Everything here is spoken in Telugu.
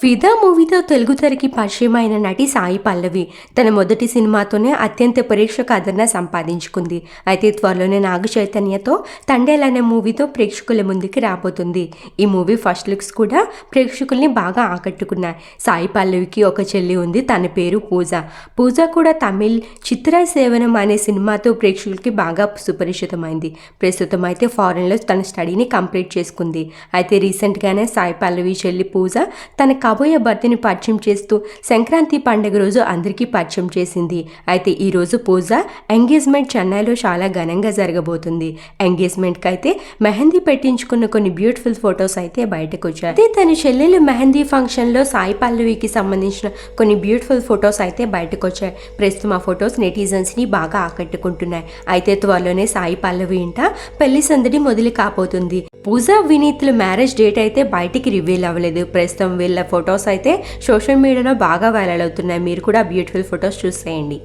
ఫిదా మూవీతో తెలుగు తెరకి పరిచయమైన నటి సాయి పల్లవి తన మొదటి సినిమాతోనే అత్యంత ప్రేక్షక ఆదరణ సంపాదించుకుంది. అయితే త్వరలోనే నాగ చైతన్యతో తండేల్ అనే మూవీతో ప్రేక్షకుల ముందుకి రాబోతుంది. ఈ మూవీ ఫస్ట్ లుక్స్ కూడా ప్రేక్షకుల్ని బాగా ఆకట్టుకున్నాయి. సాయి పల్లవికి ఒక చెల్లి ఉంది తన పేరు పూజ. పూజ కూడా తమిళ్ చిత్ర సేవనం అనే సినిమాతో ప్రేక్షకులకి బాగా సుపరిచితమైంది. ప్రస్తుతం అయితే ఫారెన్లో తన స్టడీని కంప్లీట్ చేసుకుంది. అయితే రీసెంట్గానే సాయి పల్లవి చెల్లి పూజ తన కాబోయే భర్తని పరిచయం చేస్తూ సంక్రాంతి పండుగ రోజు అందరికీ పరిచయం చేసింది. అయితే ఈ రోజు పూజ ఎంగేజ్మెంట్ చెన్నైలో చాలా ఘనంగా జరగబోతుంది. ఎంగేజ్మెంట్కి అయితే మెహందీ పెట్టించుకున్న కొన్ని బ్యూటిఫుల్ ఫొటోస్ అయితే బయటకు వచ్చాయి అయితే తన చెల్లెలు మెహందీ ఫంక్షన్లో సాయి పల్లవికి సంబంధించిన కొన్ని బ్యూటిఫుల్ ఫొటోస్ అయితే బయటకు వచ్చాయి ప్రస్తుతం ఆ ఫొటోస్ నెటిజన్స్ని బాగా ఆకట్టుకుంటున్నాయి. అయితే త్వరలోనే సాయి పల్లవి ఇంట పెళ్ళి సందడి మొదలు కాబోతుంది. పూజ వినీత్ల మ్యారేజ్ డేట్ అయితే బయటికి రివీల్ అవ్వలేదు. ప్రస్తుతం వీళ్ళ ఫొటోస్ అయితే సోషల్ మీడియాలో బాగా వైరల్ అవుతున్నాయి. మీరు కూడా బ్యూటిఫుల్ ఫొటోస్ చూసేయండి.